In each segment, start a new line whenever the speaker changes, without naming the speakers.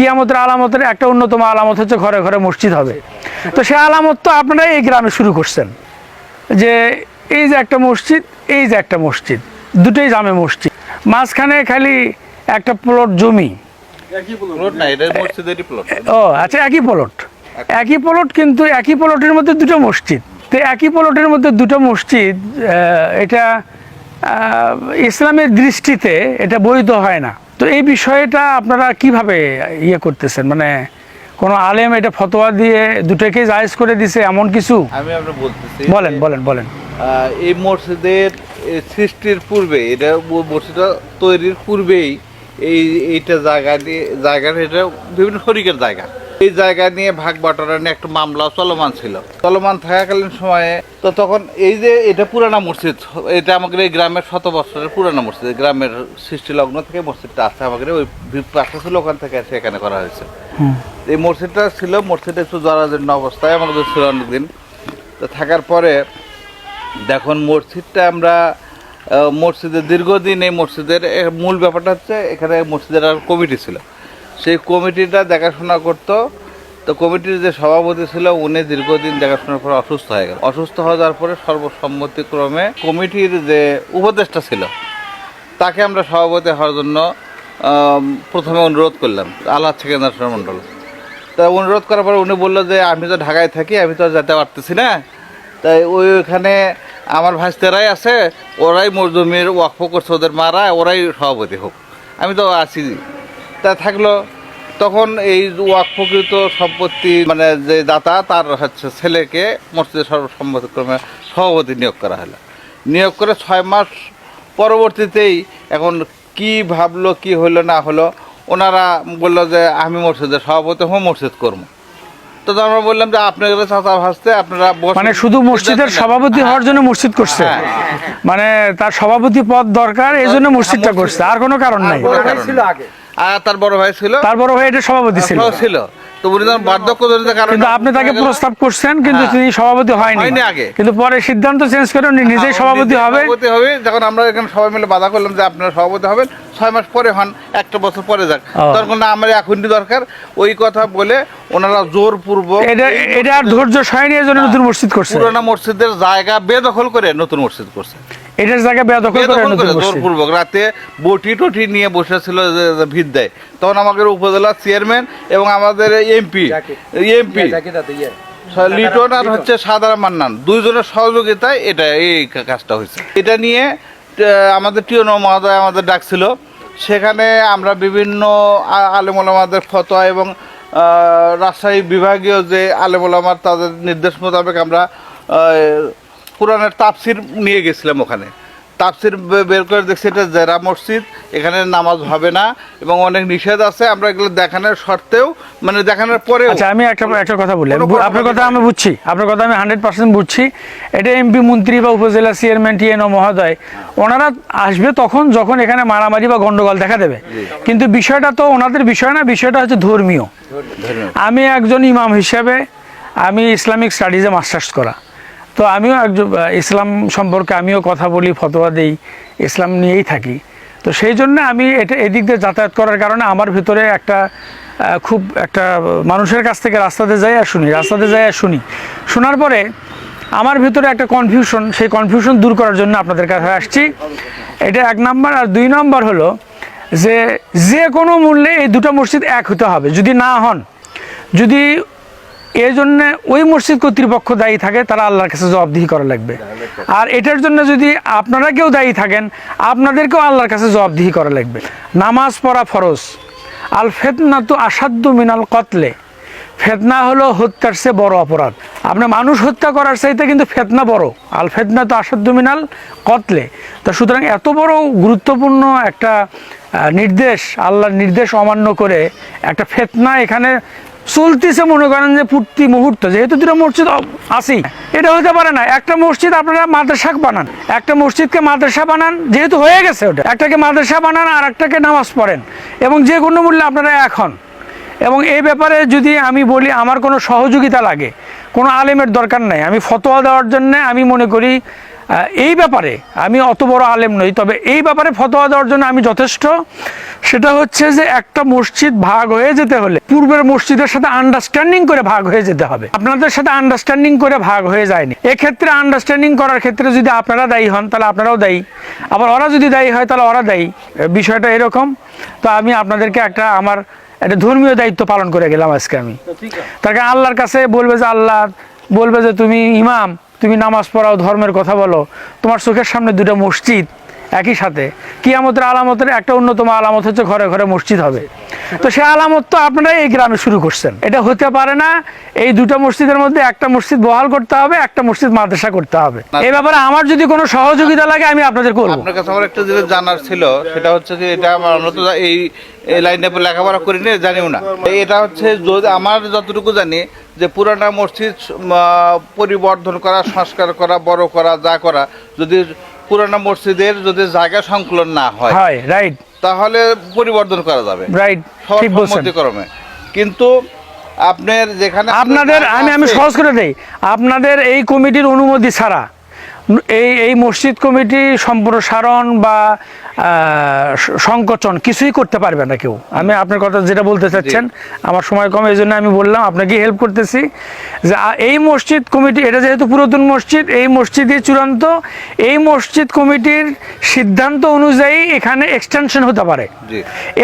কিয়ামতের আলামতের একটা অন্যতম আলামত হচ্ছে ঘরে ঘরে মসজিদ হবে। তো সে আলামত তো আপনারা এই গ্রামে শুরু করছেন। যে এই যে একটা মসজিদ এই যে একটা মসজিদ দুটোই জামে মসজিদ। মাঝখানে খালি একটা প্লট জমি। ও আচ্ছা একই প্লট একই। প্লট কিন্তু একই প্লটের মধ্যে দুটো মসজিদ। তো একই প্লটের মধ্যে দুটো মসজিদ আহ, এটা ইসলামের দৃষ্টিতে এটা বৈধ হয় না। তো এই বিষয়টা আপনারা কীভাবে ইয়ে করতেছেন? মানে কোনো আলেম এটা ফতোয়া দিয়ে দুটোকে জায়েজ করে দিছে এমন কিছু?
আমি আপনার বলতেছি
বলেন বলেন বলেন।
এই মসজিদের সৃষ্টির পূর্বে এটা মসজিদটা তৈরির পূর্বেই এই এইটা জায়গা দিয়ে জায়গার এটা বিভিন্ন হরিকের জায়গা। এই জায়গা নিয়ে ভাগ বাটোয়ারা নিয়ে একটা মামলা চলমান ছিল। চলমান থাকাকালীন সময়ে তো তখন এই যে এটা পুরানা মসজিদ এটা আমাদের এই গ্রামের শত বছরের পুরানা মসজিদ গ্রামের সৃষ্টি লগ্ন থেকে মসজিদটা আসছে আমাদের ওই পাশে ছিল ওখান থেকে এসে এখানে করা হয়েছে। এই মসজিদটা ছিল মসজিদটা একটু জরাজীর্ণ অবস্থায় আমাদের ছিল অনেকদিন। তো থাকার পরে দেখুন মসজিদটা আমরা মসজিদের দীর্ঘদিন এই মসজিদের মূল ব্যাপারটা হচ্ছে এখানে মসজিদের আর কমিটি ছিল। সেই কমিটিটা দেখাশোনা করতো। তো কমিটির যে সভাপতি ছিল, উনি দীর্ঘদিন দেখাশোনার পর অসুস্থ হয়ে গেল। অসুস্থ হয়ে যাওয়ার পরে সর্বসম্মতিক্রমে কমিটির যে উপদেষ্টা ছিল, তাকে আমরা সভাপতি হওয়ার জন্য প্রথমে অনুরোধ করলাম, আল্লাহ সেকেন্দ্র মণ্ডল তা অনুরোধ করার পরে উনি বলল যে, আমি তো ঢাকায় থাকি, আমি তো যেতে পারতেছি না। তাই ওই ওইখানে আমার ভাইস্তেরাই আছে, ওরাই মোর জমির ওয়াকফ করছে, ওদের মারা, ওরাই সভাপতি হোক। আমি তো আছি তা থাকল তখন এই ওয়াকফকৃত সম্পত্তি মানে যে দাতা তার হচ্ছে ছেলেকে মসজিদের সর্বসম্মতিক্রমে সভাপতি নিয়োগ করা হলো। নিয়োগ করে ছয় মাস পরবর্তীতেই এখন কি ভাবলো কি হলো না হলো ওনারা বলল যে আমি মসজিদের সভাপতি হম মসজিদ করব। তো আমরা বললাম যে আপনাদের চাচা ভাসতে আপনারা
মানে শুধু মসজিদের সভাপতি হওয়ার জন্য মসজিদ করছে?
হ্যাঁ।
মানে তার সভাপতি পদ দরকার এই জন্য মসজিদটা করছে আর কোনো কারণ নাই।
কোনো কারণ নেই। আর তার বড় ভাই ছিল?
তার বড় ভাই এটা সভাপতি ছিল।
ছিল। তো উনি যখন বার্ধক্য কারণে
কিন্তু আপনি তাকে প্রস্তাব করছেন কিন্তু
হ্যাঁ।
তিনি সভাপতি হয়নি।
হয়নি আগে।
কিন্তু পরে সিদ্ধান্ত চেঞ্জ করে উনি নিজেই
হ্যাঁ,
সভাপতি হবে।
সভাপতি হবে। যখন আমরা এখানে সবাই মিলে বাধা করলাম যে আপনারা সভাপতি হবেন ছয় মাস পরে হন একটা বছর পরে যাক। তখন না আমার এখনই দরকার। ওই কথা বলে ওনারা জোরপূর্বক
এটা এটা আর ধৈর্য সয়নি এই জন্য নতুন মসজিদ করছে।
পুরোনো মসজিদের জায়গা বেদখল করে নতুন মসজিদ করছে।
এটার জায়গায় বেদখল করে
জোরপূর্বক। রাতে বটি টটি নিয়ে বসেছিল ভিত দেয়। তখন আমাদের উপজেলা চেয়ারম্যান এবং আমাদের এমপি এমপি লিটন আর হচ্ছে সাধারণ মান্নান। দুইজনের সহযোগিতায় এটা এই কাজটা হয়েছে। এটা নিয়ে আমাদের টিওনো মহোদয় আমাদের ডাকছিল। সেখানে আমরা বিভিন্ন আলেমুলামাদের ফতোয়া এবং রাজশাহী বিভাগীয় যে আলেমুলামার তাদের নির্দেশ মোতাবেক আমরা কোরআনের তাপসির নিয়ে গেছিলাম ওখানে। তাপসির বের করে দেখছি এটা জেরা মসজিদ এখানে নামাজ হবে না এবং অনেক নিষেধ আছে আমরা এগুলো দেখানোর শর্তেও মানে দেখানোর পরেও
আচ্ছা আমি একটা একটা কথা বলি। আপনার কথা আমি বুঝছি। আপনার কথা আমি হান্ড্রেড পার্সেন্ট বুঝছি। এটা এমপি মন্ত্রী বা উপজেলা চেয়ারম্যান টিএনও মহোদয় ওনারা আসবে তখন যখন এখানে মারামারি বা গন্ডগোল দেখা দেবে। কিন্তু বিষয়টা তো ওনাদের বিষয় না বিষয়টা হচ্ছে ধর্মীয়। আমি একজন ইমাম হিসেবে আমি ইসলামিক স্টাডিজে মাস্টার্স করা। তো আমিও একজন ইসলাম সম্পর্কে আমিও কথা বলি, ফতোয়া দিই, ইসলাম নিয়েই থাকি। তো সেই জন্য আমি এটা এদিক দিয়ে যাতায়াত করার কারণে আমার ভিতরে একটা খুব একটা মানুষের কাছ থেকে রাস্তাতে যাই আর শুনি, রাস্তাতে যাই আর শুনি। শোনার পরে আমার ভিতরে একটা কনফিউশন সেই কনফিউশন দূর করার জন্য আপনাদের কাছে আসছি। এটা এক নাম্বার আর দুই নম্বর হলো যে যে কোনো মূল্যে এই দুটো মসজিদ এক হতে হবে। যদি না হন, যদি এই জন্য ওই মসজিদ কর্তৃপক্ষ দায়ী থাকে, তারা আল্লাহর কাছে জবাবদিহি করা লাগবে। আর এটার জন্য যদি আপনারা কেউ দায়ী থাকেন, আপনাদেরকেও আল্লাহর কাছে জবাবদিহি করা লাগবে। নামাজ পড়া ফরজ। আল ফেতনা তো আসাধ্য মিনাল কতলে। ফেতনা হলো হত্যার চেয়ে বড় অপরাধ। আপনি মানুষ হত্যা করার চাইতে কিন্তু ফেতনা বড়। আল ফেতনা তো আসাধ্য মিনাল কতলে। তো সুতরাং এত বড় গুরুত্বপূর্ণ একটা নির্দেশ, আল্লাহর নির্দেশ অমান্য করে একটা ফেতনা এখানে চলতেছে, মনে করেন যে প্রতি মুহূর্ত। যেহেতু দুটো মসজিদ আসি এটা হতে পারে না। একটা মসজিদ আপনারা মাদ্রাসা বানান, একটা মসজিদকে মাদ্রাসা বানান, যেহেতু হয়ে গেছে ওটা, একটাকে মাদ্রাসা বানান আর একটাকে নামাজ পড়েন। এবং যে কোনো মূল্যে আপনারা এখন এবং এই ব্যাপারে যদি আমি বলি, আমার কোনো সহযোগিতা লাগে, কোনো আলেমের দরকার নাই। আমি ফতোয়া দেওয়ার জন্য আমি মনে করি এই ব্যাপারে আমি অত বড় আলেম নই তবে এই ব্যাপারে ফতোয়া দেওয়ার জন্য আমি যথেষ্ট। সেটা হচ্ছে যে একটা মসজিদ ভাগ হয়ে যেতে হলে পূর্বের মসজিদের সাথে আন্ডারস্ট্যান্ডিং করে ভাগ হয়ে যেতে হবে। আপনাদের সাথে আন্ডারস্ট্যান্ডিং করে ভাগ হয়ে যায়নি। এক্ষেত্রে আন্ডারস্ট্যান্ডিং করার ক্ষেত্রে যদি আপনারা দায়ী হন তাহলে আপনারাও দায়ী। আবার ওরা যদি দায়ী হয় তাহলে ওরা দায়ী। বিষয়টা এরকম। তো আমি আপনাদেরকে একটা আমার একটা ধর্মীয় দায়িত্ব পালন করে গেলাম আজকে আমি। তার কারণ আল্লাহর কাছে বলবে যে আল্লাহ বলবে যে তুমি ইমাম। তুমি নামাজ পড়াও, ধর্মের কথা বলো, তোমার চোখের সামনে দুটো মসজিদ একই সাথে, কিয়ামতের আলামতের একটা অন্যতম আলামত হচ্ছে ঘরে ঘরে মসজিদ হবে। তো সে আলামত তো আপনারা এই গ্রামে শুরু করছেন। এটা হতে পারে না এই দুটো মসজিদের মধ্যে একটা মসজিদ বহাল করতে হবে একটা মসজিদ মাদ্রাসা করতে হবে। এই ব্যাপারে আমার যদি কোনো সহযোগিতা লাগে আমি আপনাদের করব।
আপনার কাছে আমার একটা যেটা জানার ছিল সেটা হচ্ছে যে এটা আমার আমরা তো এই এই লাইনে লেখাপড়া করি না জানিও না। এটা হচ্ছে যদি আমার যতটুকু জানি যে পুরানা মসজিদ পরিবর্ধন করা সংস্কার করা বড় করা যা করা যদি পুরানা মসজিদের যদি জায়গা সংকুলন না হয়
হয় রাইট
তাহলে পরিবর্তন করা যাবে।
রাইট
সবার
ঠিক বলছেন।
কিন্তু আপনার যেখানে
আপনাদের আমি আমি সহজ করে দেই। আপনাদের এই কমিটির অনুমতি ছাড়া এই এই মসজিদ কমিটি সম্প্রসারণ বা সংকোচন কিছুই করতে পারবে না কেউ। আমি আপনার কথা যেটা বলতে চাচ্ছেন আমার সময় কম এই জন্য আমি বললাম আপনাকে হেল্প করতেছি যে এই মসজিদ কমিটি এটা যেহেতু পুরাতন মসজিদ এই মসজিদই চূড়ান্ত এই মসজিদ কমিটির সিদ্ধান্ত অনুযায়ী এখানে এক্সটেনশন হতে পারে।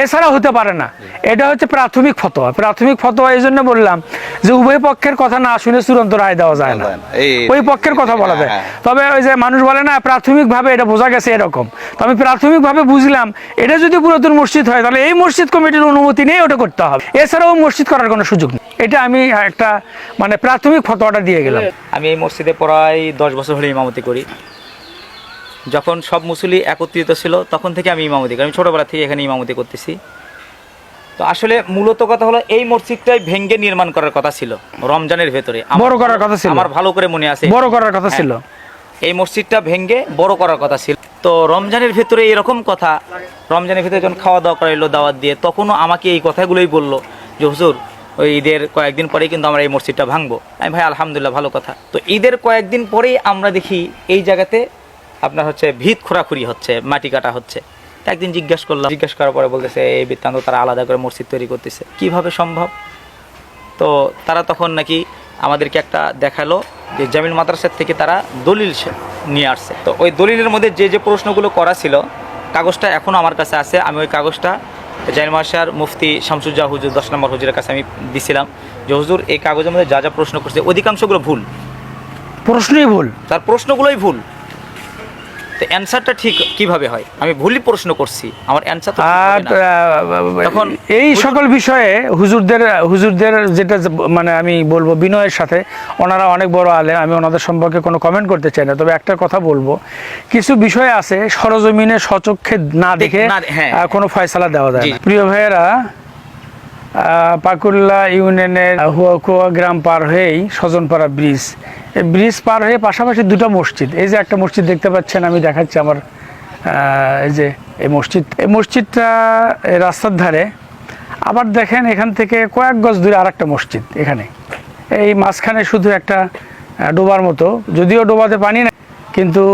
এছাড়া হতে পারে না। এটা হচ্ছে প্রাথমিক ফতোয়া। প্রাথমিক ফতোয়া এই জন্য বললাম যে উভয় পক্ষের কথা না শুনে চূড়ান্ত রায় দেওয়া যায় না। ওই পক্ষের কথা বলা যায়।
হ্যাঁ,
তবে ওই যে মানুষ বলে না প্রাথমিকভাবে এটা বোঝা গেছে এরকম। তো আমি প্রাথমিকভাবে বুঝলাম এটা যদি পুরাতন মসজিদ হয় তাহলে এই মসজিদ কমিটির অনুমতি নিয়ে ওটা করতে হবে। এছাড়াও মসজিদ করার কোনো সুযোগ নেই। এটা আমি একটা মানে প্রাথমিক ফতোয়াটা দিয়ে গেলাম।
আমি এই মসজিদে প্রায় দশ বছর হলে ইমামতি করি। যখন সব মুসলি একত্রিত ছিল তখন থেকে আমি ইমামতি করি। আমি ছোটোবেলা থেকে এখানে ইমামতি করতেছি। তো আসলে মূলত কথা হলো এই মসজিদটাই ভেঙ্গে নির্মাণ করার কথা ছিল রমজানের ভেতরে।
বড় করার কথা ছিল।
আমার ভালো করে মনে আছে।
বড় করার কথা ছিল।
এই মসজিদটা ভেঙ্গে বড় করার কথা ছিল। তো রমজানের ভেতরে এরকম কথা, রমজানের ভেতরে যখন খাওয়া দাওয়া করাইলো দাওয়াত দিয়ে, তখনও আমাকে এই কথাগুলোই বলল যে, হুজুর, ওই ঈদের কয়েকদিন পরেই কিন্তু আমরা এই মসজিদটা ভাঙবো। আমি, ভাই, আলহামদুলিল্লাহ, ভালো কথা। তো ঈদের কয়েকদিন পরেই আমরা দেখি এই জায়গাতে আপনার হচ্ছে ভিত খোরাখুরি হচ্ছে, মাটি কাটা হচ্ছে। একদিন জিজ্ঞেস করলাম, জিজ্ঞেস করার পরে বলতেছে, এই বৃত্তান্ত তারা আলাদা করে মসজিদ তৈরি করতেছে, কীভাবে সম্ভব? তো তারা তখন নাকি আমাদেরকে একটা দেখাল যে জামিল মাদ্রাসার থেকে তারা দলিল নিয়ে আসছে। তো ওই দলিলের মধ্যে যে যে প্রশ্নগুলো করা ছিল কাগজটা এখনও আমার কাছে আছে। আমি ওই কাগজটা জামিল মাদ্রাসার মুফতি শামসুজ্জা হুজুর দশ নম্বর হুজুরের কাছে আমি দিছিলাম যে হুজুর এই কাগজের মধ্যে যা যা প্রশ্ন করছে অধিকাংশগুলো ভুল।
প্রশ্নই ভুল।
তার প্রশ্নগুলোই ভুল। তো অ্যান্সারটা ঠিক কীভাবে হয়? আমি ভুলই প্রশ্ন করছি। আমার অ্যান্সার
আর
তখন
এই সকল বিষয়ে হুজুরদের হুজুরদের যেটা মানে আমি বলব বিনয়ের সাথে ওনারা অনেক বড় আলে আমি ওনাদের সম্পর্কে কোনো কমেন্ট করতে চাই না তবে একটা কথা বলব। কিছু বিষয় আছে সরজমিনে সচক্ষে না দেখে
হ্যাঁ।
কোনো ফয়সালা দেওয়া যায় না। প্রিয় ভাইয়েরা পাকুল্লা ইউনিয়নের হুয়াকুয়া গ্রাম পার হয়েই স্বজনপাড়া ব্রিজ। এই ব্রিজ পার হয়ে পাশাপাশি দুটো মসজিদ। এই যে একটা মসজিদ দেখতে পাচ্ছেন, আমি দেখাচ্ছি আমার এই যে এই মসজিদ। এই মসজিদটা রাস্তার ধারে। আবার দেখেন এখান থেকে কয়েক গজ দূরে আর একটা মসজিদ এখানে। এই মাঝখানে শুধু একটা ডোবার মতো। যদিও ডোবাতে পানি না কিন্তু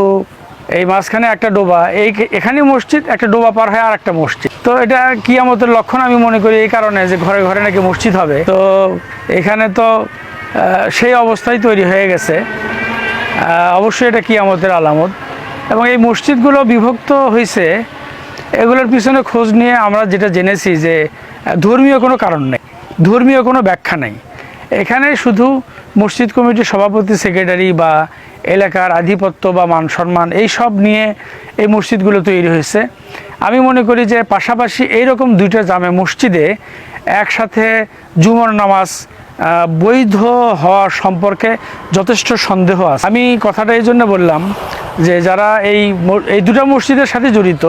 এই মাঝখানে একটা ডোবা। এই এখানে মসজিদ, একটা ডোবা পার হয় আর একটা মসজিদ। তো এটা কিয়ামতের লক্ষণ আমি মনে করি এই কারণে যে ঘরে ঘরে নাকি মসজিদ হবে। তো এখানে তো সেই অবস্থায় তৈরি হয়ে গেছে। অবশ্যই এটা কিয়ামতের আলামত। এবং এই মসজিদগুলো বিভক্ত হয়েছে এগুলোর পিছনে খোঁজ নিয়ে আমরা যেটা জেনেছি যে ধর্মীয় কোনো কারণ নেই, ধর্মীয় কোনো ব্যাখ্যা নেই। এখানে শুধু মসজিদ কমিটির সভাপতি, সেক্রেটারি বা এলাকার আধিপত্য বা মান সম্মান, এই সব নিয়ে এই মসজিদগুলো তৈরি হয়েছে। আমি মনে করি যে পাশাপাশি এইরকম দুইটা জামে মসজিদে একসাথে জুমর নামাজ বৈধ হওয়ার সম্পর্কে যথেষ্ট সন্দেহ আছে। আমি কথাটা এই জন্য বললাম যে যারা এই এই দুটো মসজিদের সাথে জড়িত,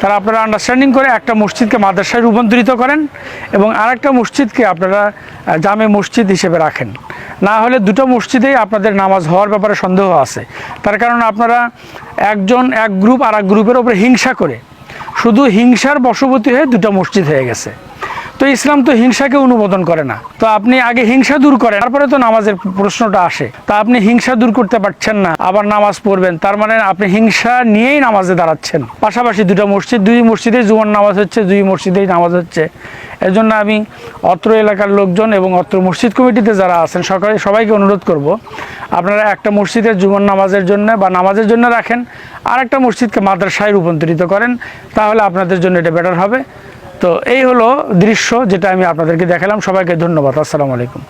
তারা আপনারা আন্ডারস্ট্যান্ডিং করে একটা মসজিদকে মাদ্রাসায় রূপান্তরিত করেন এবং আরেকটা মসজিদকে আপনারা জামে মসজিদ হিসেবে রাখেন। না হলে দুটো মসজিদেই আপনাদের নামাজ হওয়ার ব্যাপারে সন্দেহ আছে। তার কারণ আপনারা একজন এক গ্রুপ আর এক গ্রুপের ওপরে হিংসা করে শুধু হিংসার বশবর্তী হয়ে দুটা মসজিদ হয়ে গেছে। তো ইসলাম তো হিংসাকে অনুমোদন করে না। তো আপনি আগে হিংসা দূর করেন, তারপরে তো নামাজের প্রশ্নটা আসে। তা আপনি হিংসা দূর করতে পারছেন না, আবার নামাজ পড়বেন, তার মানে আপনি হিংসা নিয়েই নামাজে দাঁড়াচ্ছেন। পাশাপাশি দুটো মসজিদ, দুই মসজিদেই জুমার নামাজ হচ্ছে, দুই মসজিদেই নামাজ হচ্ছে। এর জন্য আমি অত্র এলাকার লোকজন এবং অত্র মসজিদ কমিটিতে যারা আছেন, সকালে সবাইকে অনুরোধ করব, আপনারা একটা মসজিদের জুমার নামাজের জন্য বা নামাজের জন্য রাখেন আর একটা মসজিদকে মাদ্রাসায় রূপান্তরিত করেন, তাহলে আপনাদের জন্য এটা বেটার হবে। তো এই হলো দৃশ্য যেটা আমি আপনাদেরকে দেখালাম। সবাইকে ধন্যবাদ। আসসালামু আলাইকুম।